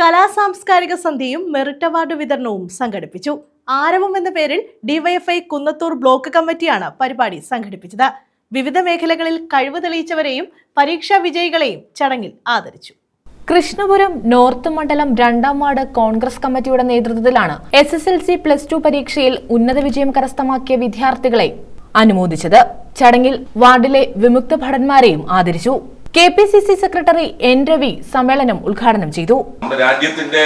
കലാസാംസ്കാരിക സന്ധ്യയും merit award വിതരണവും സംഘടിപ്പിച്ചു. ആരവം എന്ന പേരിൽ ഡിവൈഎഫ്ഐ കുന്നത്തൂർ ബ്ലോക്ക് കമ്മിറ്റിയാണ് പരിപാടി സംഘടിപ്പിച്ചത്. വിവിധ മേഖലകളിൽ കഴിവ് തെളിയിച്ചവരെയും പരീക്ഷാ വിജയികളെയും ചടങ്ങിൽ ആദരിച്ചു. കൃഷ്ണപുരം നോർത്ത് മണ്ഡലം രണ്ടാം വാർഡ് കോൺഗ്രസ് കമ്മിറ്റിയുടെ നേതൃത്വത്തിലാണ് S S L C plus two പരീക്ഷയിൽ ഉന്നത വിജയം കരസ്ഥമാക്കിയ വിദ്യാർത്ഥികളെ അനുമോദിച്ചത്. ചടങ്ങിൽ വാർഡിലെ വിമുക്ത ഭടന്മാരെയും ആദരിച്ചു. K P C C secretary N Ravi സമ്മേളനം ഉദ്ഘാടനം ചെയ്തു. രാജ്യത്തിന്റെ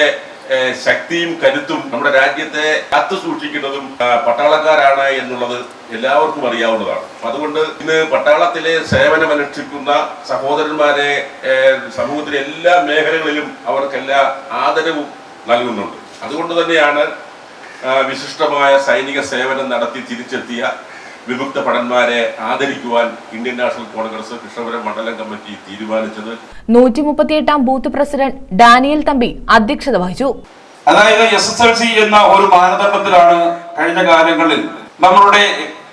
ശക്തിയും കരുത്തും നമ്മുടെ രാജ്യത്തെ കാത്തു സൂക്ഷിക്കുന്നതും പട്ടാളക്കാരാണ് എന്നുള്ളത് എല്ലാവർക്കും അറിയാവുന്നതാണ്. അതുകൊണ്ട് ഇന്ന് പട്ടാളത്തിലെ സേവനമനുഷ്ഠിക്കുന്ന സഹോദരന്മാരെ സമൂഹത്തിലെ എല്ലാ മേഖലകളിലും അവർക്കെല്ലാ ആദരവും നൽകുന്നുണ്ട്. അതുകൊണ്ട് തന്നെയാണ് വിശിഷ്ടമായ സൈനിക സേവനം നടത്തി തിരിച്ചെത്തിയ വിമുക്ത ഭടന്മാരെ ആദരിക്കുവാൻ ഇന്ത്യൻ നാഷണൽ കോൺഗ്രസ് കൃഷ്ണപുരം മണ്ഡലം കമ്മിറ്റി തീരുമാനിച്ചത്. നൂറ്റി മുപ്പത്തിയെട്ടാം ബൂത്ത് പ്രസിഡന്റ് ഡാനിയൽ തമ്പി അധ്യക്ഷത വഹിച്ചു. അതായത് എസ് എസ് എൽ സി എന്ന ഒരു മാനദണ്ഡത്തിലാണ് കഴിഞ്ഞ കാലങ്ങളിൽ നമ്മളുടെ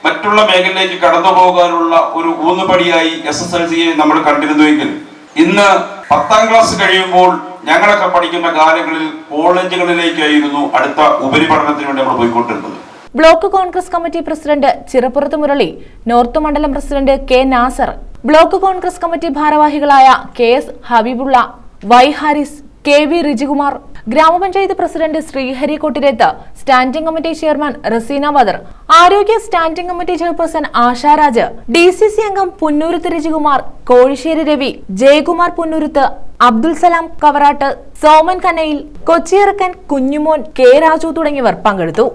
മറ്റുള്ള മേഖലയിലേക്ക് കടന്നു പോകാനുള്ള ഒരു ഊന്നുപടിയായി എസ് എസ് എൽ സിയെ നമ്മൾ കണ്ടിരുന്നുവെങ്കിൽ ഇന്ന് പത്താം ക്ലാസ് കഴിയുമ്പോൾ ഞങ്ങളൊക്കെ പഠിക്കുന്ന കാലങ്ങളിൽ കോളേജുകളിലേക്കായിരുന്നു അടുത്ത ഉപരിപഠനത്തിന് വേണ്ടി നമ്മൾ പോയിക്കൊണ്ടിരുന്നത്. Block Congress committee president Chirappurath Murali north മണ്ഡലം president K Nasar block Congress committee ഭാരവാഹികളായ K S Habeebulla Y Haris K V Rijikumar ഗ്രാമപഞ്ചായത്ത് president Sreehari Kottirath standing committee chairman Razeena Badar ആരോഗ്യ standing committee chairperson Asharaj D C C അംഗം Punnooruth Rajikumar Kozhissery Ravi Jayakumar Punnooruth Abdul Salam കവറാട്ട് Soman Kanayil Kochiyirakkan Kunjumon K Raju തുടങ്ങിയവർ പങ്കെടുത്തു.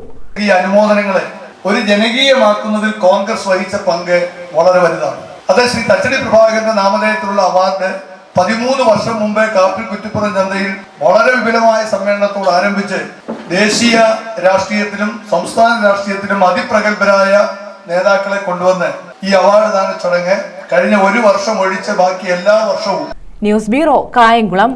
ഈ അനുമോദനങ്ങളെ ഒരു ജനകീയമാക്കുന്നതിൽ കോൺഗ്രസ് വഹിച്ച പങ്ക് വളരെ വലുതാണ്. അത് ശ്രീ തച്ചടി പ്രഭാകരന്റെ നാമധേയത്തിലുള്ള അവാർഡ് പതിമൂന്ന് വർഷം മുമ്പേ കാപ്പിൽ കുറ്റിപ്പുറം ചന്തയിൽ വളരെ വിപുലമായ സമ്മേളനത്തോട് ആരംഭിച്ച് ദേശീയ രാഷ്ട്രീയത്തിലും സംസ്ഥാന രാഷ്ട്രീയത്തിലും അതിപ്രഗത്ഭരായ നേതാക്കളെ കൊണ്ടുവന്ന് ഈ അവാർഡ് ദാന ചടങ്ങ് കഴിഞ്ഞ ഒരു വർഷം ഒഴിച്ച് ബാക്കി എല്ലാ വർഷവും. News bureau Kayamkulam.